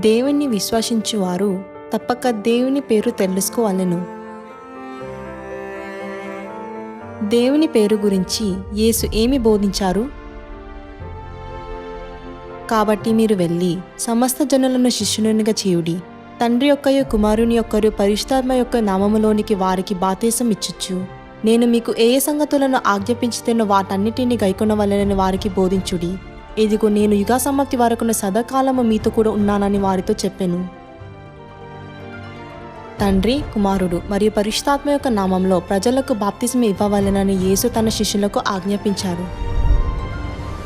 దేవుణ్ణి విశ్వసించువారు తప్పక దేవుని పేరు తెలుసుకోవాలను. దేవుని పేరు గురించి యేసు ఏమి బోధించారు? కాబట్టి మీరు వెళ్ళి సమస్త జనులను శిష్యునిగా చేయుడి. తండ్రి యొక్కయు కుమారుని యొక్కరు పరిశుధాత్మ యొక్క నామములోనికి వారికి బాతేసం ఇచ్చుచ్చు నేను మీకు ఏ ఏ సంగతులను ఆజ్ఞాపించితేనో వాటన్నిటిని గైకొనవలనని వారికి బోధించుడి. ఇదిగో నేను యుగా సమాప్తి వరకున్న సదాకాలము మీతో కూడా ఉన్నానని వారితో చెప్పాను. తండ్రి కుమారుడు మరియు పరిశుతాత్మ యొక్క నామంలో ప్రజలకు బాప్తిజం ఇవ్వవలెనని యేసు తన శిష్యులకు ఆజ్ఞాపించారు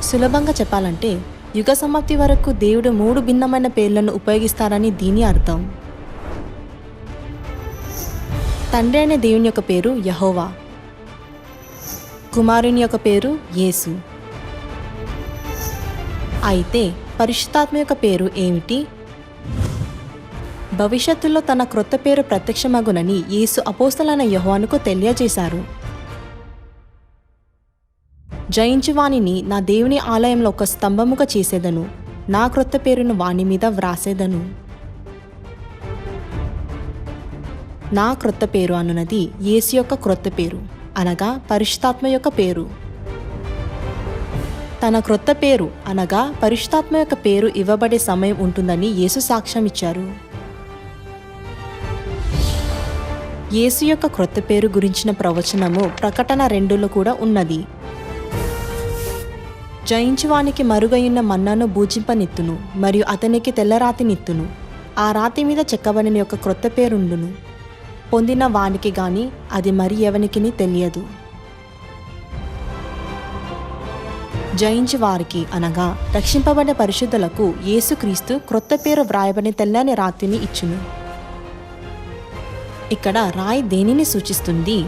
సులభంగా చెప్పాలంటే యుగ సమాప్తి వరకు దేవుడు మూడు భిన్నమైన పేర్లను ఉపయోగిస్తారని దీని అర్థం. తండ్రి అనే దేవుని యొక్క పేరు యహోవా. కుమారుని యొక్క పేరు యేసు. అయితే పరిశుద్ధాత్మ యొక్క పేరు ఏమిటి? భవిష్యత్తులో తన క్రొత్త పేరు ప్రత్యక్షమగునని యేసు అపోస్తలైన యహోవానుకు తెలియజేశారు. జయించి వానిని నా దేవుని ఆలయంలో ఒక స్తంభముగా చేసేదను. నా క్రొత్త పేరును వాని మీద వ్రాసేదను. నా క్రొత్త పేరు అనున్నది యేసు యొక్క క్రొత్త పేరు. అనగా పరిశుతాత్మ యొక్క పేరు. తన క్రొత్త పేరు అనగా పరిశుతాత్మ యొక్క పేరు ఇవ్వబడే సమయం ఉంటుందని యేసు సాక్ష్యం ఇచ్చారు. యేసు యొక్క క్రొత్త పేరు గురించిన ప్రవచనము ప్రకటన రెండులో కూడా ఉన్నది. జయించువానికి మరుగైన మన్నాను భూజింపనిత్తును మరియు అతనికి తెల్లరాతినిత్తును ఆ రాతి మీద చెక్కబడిన యొక్క క్రొత్త పేరుండును. పొందిన వానికి గాని అది మరి ఎవనికిని తెలియదు. జయించి వారికి అనగా రక్షింపబడిన పరిశుద్ధులకు యేసుక్రీస్తు క్రొత్త పేరు వ్రాయబడిన తెల్లని రాతిని ఇచ్చును. ఇక్కడ రాయి దేనిని సూచిస్తుంది?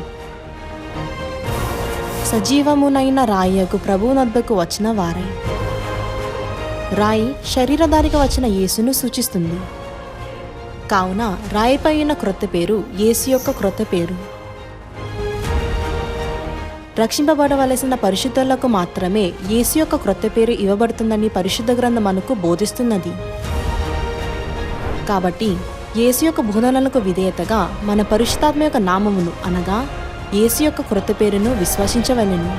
సజీవమునైన రాయకు ప్రభువునొద్దకు వచ్చిన వారై. రాయి శరీరధారిగా వచ్చిన యేసును సూచిస్తుంది. కావున రాయిపై ఉన్న క్రొత్త పేరు యేసు యొక్క క్రొత్త పేరు. రక్షింపబడవలసిన పరిశుద్ధులకు మాత్రమే యేసు యొక్క క్రొత్త పేరు ఇవ్వబడుతుందని పరిశుద్ధ గ్రంథం మనకు బోధిస్తున్నది. కాబట్టి యేసు యొక్క బోధనలకు విధేయతగా మన పరిశుద్ధాత్మ యొక్క నామమును అనగా యేసు యొక్క క్రొత్త పేరును విశ్వసించవలెను.